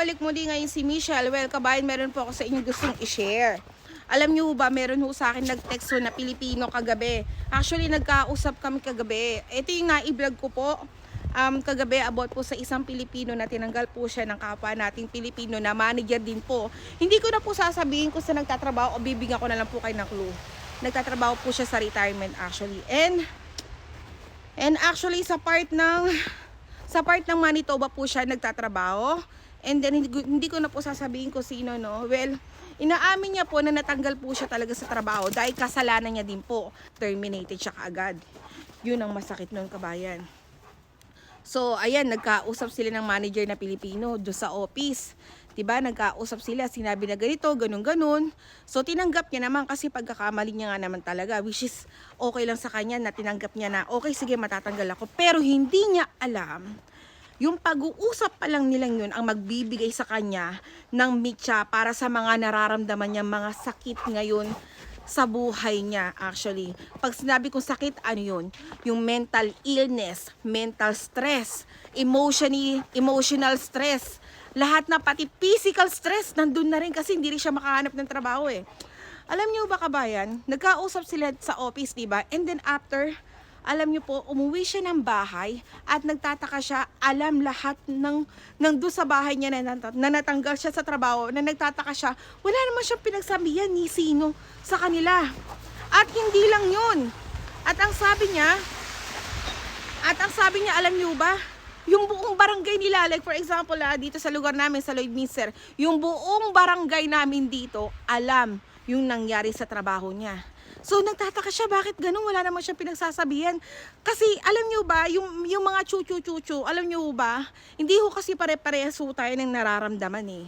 Balik muli ngayon si Michelle. Well, kabayan, meron po ako sa inyo gustong i-share. Alam niyo ba, meron ho sa akin nag-text na Pilipino kagabi. Actually, nagkausap kami kagabi. Ito yung na-vlog ko po. Um, kagabi about po sa isang Pilipino na tinanggal po siya ng kapwa nating Pilipino na manager din po. Hindi ko na po sasabihin kung sa nagtatrabaho o bibigyan ko na lang po kayo ng clue. Nagtatrabaho po siya sa retirement actually. And And actually sa part ng sa part ng Manitoba po siya nagtatrabaho. And then hindi, ko- na po sasabihin ko sino no. Well, inaamin niya po na natanggal po siya talaga sa trabaho dahil kasalanan niya din po. Terminated siya kaagad. Yun ang masakit nun kabayan. So, ayan, nagkausap sila ng manager na Pilipino do sa office. 'Di ba? Nagkausap sila, sinabi na ganito, ganun ganun. So, tinanggap niya naman kasi pagkakamali niya nga naman talaga, which is okay lang sa kanya na tinanggap niya na, okay, sige, matatanggal ako. Pero hindi niya alam, yung pag-uusap pa lang nilang yun ang magbibigay sa kanya ng mitya para sa mga nararamdaman niya mga sakit ngayon sa buhay niya actually. Pag sinabi kong sakit, ano yun? Yung mental illness, mental stress, emotionally, emotional stress, lahat na pati physical stress, nandun na rin kasi hindi rin siya makahanap ng trabaho eh. Alam niyo ba kabayan, nagkausap sila sa office, di ba? And then after, alam niyo po, umuwi siya ng bahay at nagtataka siya, alam lahat ng, ng doon sa bahay niya na, na natanggal siya sa trabaho, na nagtataka siya, wala naman siyang pinagsabihan ni sino sa kanila. At hindi lang yun. At ang sabi niya, at ang sabi niya, alam niyo ba, yung buong barangay nila, like for example, ah, dito sa lugar namin, sa Lloydminster, yung buong barangay namin dito, alam yung nangyari sa trabaho niya. So, nagtataka siya, bakit ganun? Wala naman siyang pinagsasabihan. Kasi, alam niyo ba, yung, yung mga chuchu-chuchu, alam niyo ba, hindi ho kasi pare-parehas ho tayo ng nararamdaman eh.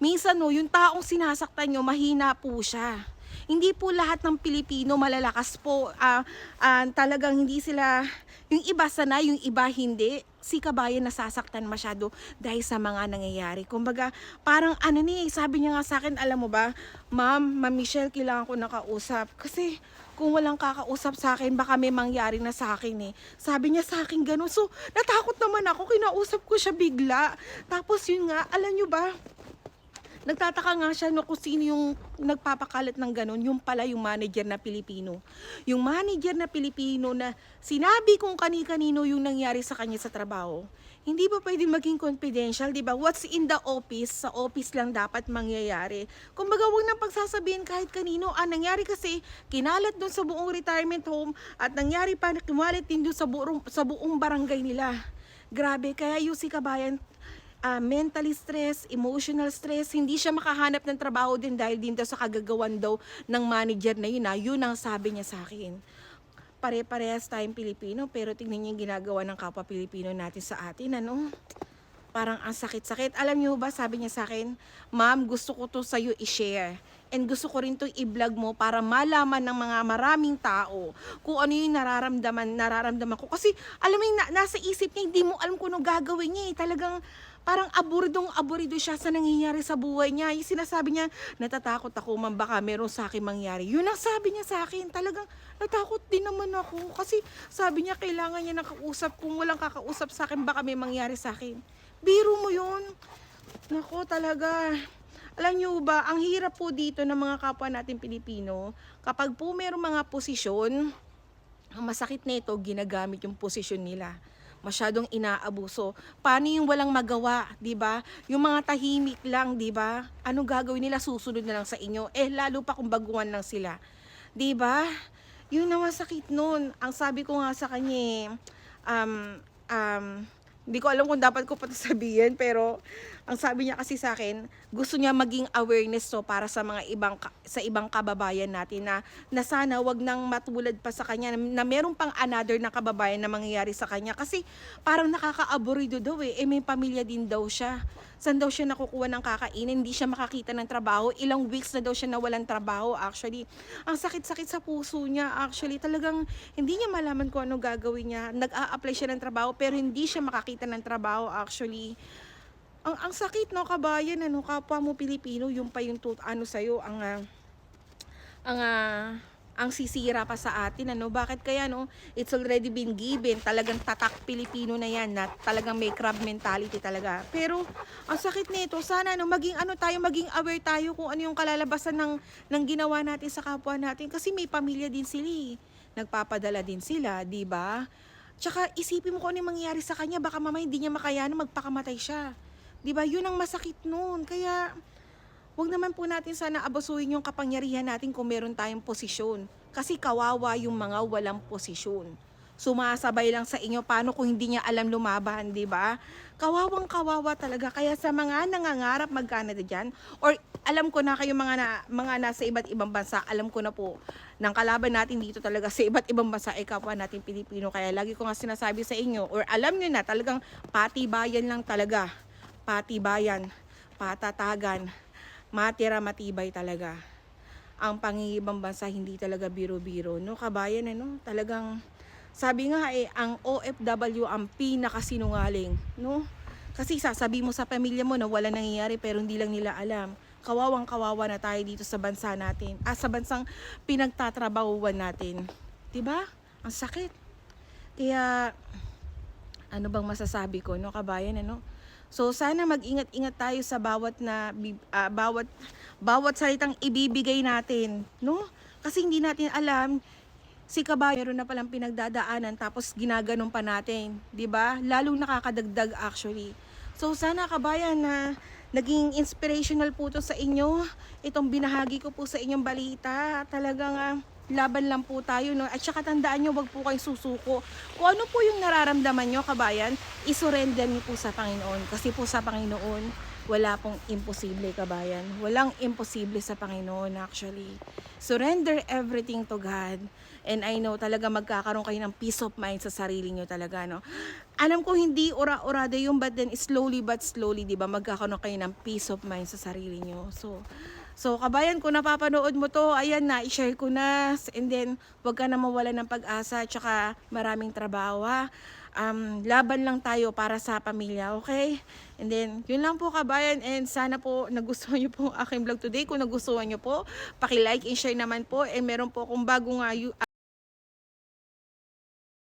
Minsan no, yung taong sinasaktan nyo, mahina po siya hindi po lahat ng Pilipino malalakas po. Ah, ah, talagang hindi sila, yung iba sana, yung iba hindi. Si kabayan nasasaktan masyado dahil sa mga nangyayari. Kumbaga, parang ano ni, sabi niya nga sa akin, alam mo ba, ma'am, ma'am Michelle, kailangan ko nakausap. Kasi kung walang kakausap sa akin, baka may mangyari na sa akin eh. Sabi niya sa akin gano'n. So, natakot naman ako, kinausap ko siya bigla. Tapos yun nga, alam niyo ba, nagtataka nga siya no kung sino yung nagpapakalat ng ganun, yung pala yung manager na Pilipino. Yung manager na Pilipino na sinabi kung kani-kanino yung nangyari sa kanya sa trabaho, hindi ba pwede maging confidential, di ba? What's in the office, sa office lang dapat mangyayari. Kumbaga, huwag nang pagsasabihin kahit kanino. Ah, nangyari kasi, kinalat doon sa buong retirement home at nangyari pa, kimalat din doon sa buong, sa buong barangay nila. Grabe, kaya yung si kabayan, ah, mentally stress, emotional stress, hindi siya makahanap ng trabaho din dahil din daw sa kagagawan daw ng manager na yun. Ah. Yun ang sabi niya sa akin. Pare-parehas tayong Pilipino, pero tingnan niyo yung ginagawa ng kapwa Pilipino natin sa atin, ano? Parang ang sakit-sakit. Alam niyo ba, sabi niya sa akin, Ma'am, gusto ko to sa'yo i-share. And gusto ko rin to i-vlog mo para malaman ng mga maraming tao kung ano yung nararamdaman, nararamdaman ko. Kasi alam mo yung na- nasa isip niya, hindi mo alam kung ano gagawin niya eh. Talagang parang aburidong aburido siya sa nangyayari sa buhay niya. Yung sinasabi niya, natatakot ako man baka meron sa akin mangyari. Yun ang sabi niya sa akin. Talagang natakot din naman ako. Kasi sabi niya, kailangan niya nakausap. Kung walang kakausap sa akin, baka may mangyari sa akin. Biro mo yun. Nako talaga. Alam niyo ba, ang hirap po dito ng mga kapwa natin Pilipino, kapag po mayroong mga posisyon, ang masakit nito, ginagamit yung posisyon nila. Masyadong inaabuso. Paano yung walang magawa, 'di ba? Yung mga tahimik lang, 'di ba? Ano gagawin nila? Susunod na lang sa inyo. Eh lalo pa kung baguhan lang sila. 'Di ba? Yun ang masakit nun. Ang sabi ko nga sa kanya, eh, um, um, hindi ko alam kung dapat ko pa sabihin, pero ang sabi niya kasi sa akin, gusto niya maging awareness to para sa mga ibang sa ibang kababayan natin na, na sana wag nang matulad pa sa kanya na, na meron pang another na kababayan na mangyayari sa kanya kasi parang nakaka-aburido daw eh, eh may pamilya din daw siya. Saan daw siya nakukuha ng kakainin? Hindi siya makakita ng trabaho. Ilang weeks na daw siya nawalan trabaho actually. Ang sakit-sakit sa puso niya actually. Talagang hindi niya malaman kung ano gagawin niya. Nag-a-apply siya ng trabaho pero hindi siya makakita ng trabaho actually. Ang, ang sakit no kabayan ano kapwa mo Pilipino yung pa yung tut ano sa ang ah, ang ah, ang sisira pa sa atin ano? Bakit kaya no it's already been given talagang tatak Pilipino na yan na talagang may crab mentality talaga. Pero ang sakit nito sana no maging ano tayo maging aware tayo kung ano yung kalalabasan ng ng ginawa natin sa kapwa natin. Kasi may pamilya din sila eh. nagpapadala din sila di ba? Tsaka isipin mo kung ano yung mangyayari sa kanya baka mamaya hindi niya makayanan magpakamatay siya di ba yun ang masakit noon kaya Huwag naman po natin sana abasuhin yung kapangyarihan natin kung meron tayong posisyon. Kasi kawawa yung mga walang posisyon. Sumasabay lang sa inyo paano kung hindi niya alam lumaban, di ba? Kawawang kawawa talaga. Kaya sa mga nangangarap mag-Canada dyan, or alam ko na kayo mga, na, mga nasa iba't ibang bansa, alam ko na po, ng kalaban natin dito talaga sa iba't ibang bansa ay kapwa natin Pilipino. Kaya lagi ko nga sinasabi sa inyo, or alam nyo na talagang patibayan lang talaga. Patibayan, patatagan, matira matibay talaga. Ang pangingibang bansa hindi talaga biro-biro, no? Kabayan ano, talagang sabi nga eh ang OFW ang pinakasinungaling, no? Kasi sasabi mo sa pamilya mo na wala nangyayari pero hindi lang nila alam. Kawawang kawawa na tayo dito sa bansa natin. Ah, sa bansang pinagtatrabahuan natin. 'Di ba? Ang sakit. Kaya ano bang masasabi ko no kabayan ano so sana mag-ingat-ingat tayo sa bawat na ah, bawat bawat salitang ibibigay natin no? Kasi hindi natin alam si kabayan meron na palang pinagdadaanan tapos ginaganon pa natin 'di ba? Lalong nakakadagdag actually. So sana kabayan na naging inspirational po to sa inyo. Itong binahagi ko po sa inyong balita. Talagang ah, laban lang po tayo no? At saka tandaan nyo wag po kayong susuko. Kung ano po yung nararamdaman nyo kabayan isurrender niyo po sa Panginoon. Kasi po sa Panginoon wala pong imposible kabayan. Walang imposible sa Panginoon actually. Surrender everything to God. And I know talaga magkakaroon kayo ng peace of mind sa sarili nyo talaga no? Alam ko hindi ora-orada yung but then slowly but slowly di ba magkakaroon kayo ng peace of mind sa sarili nyo. So So, kabayan, kung napapanood mo to, ayan na, i-share ko na. And then, huwag ka na mawala ng pag-asa, tsaka maraming trabaho, ha? Um, laban lang tayo para sa pamilya, okay? And then, yun lang po kabayan and sana po nagustuhan nyo po ang aking vlog today. Kung nagustuhan nyo po, paki-like and share naman po. And meron po akong bagong uh,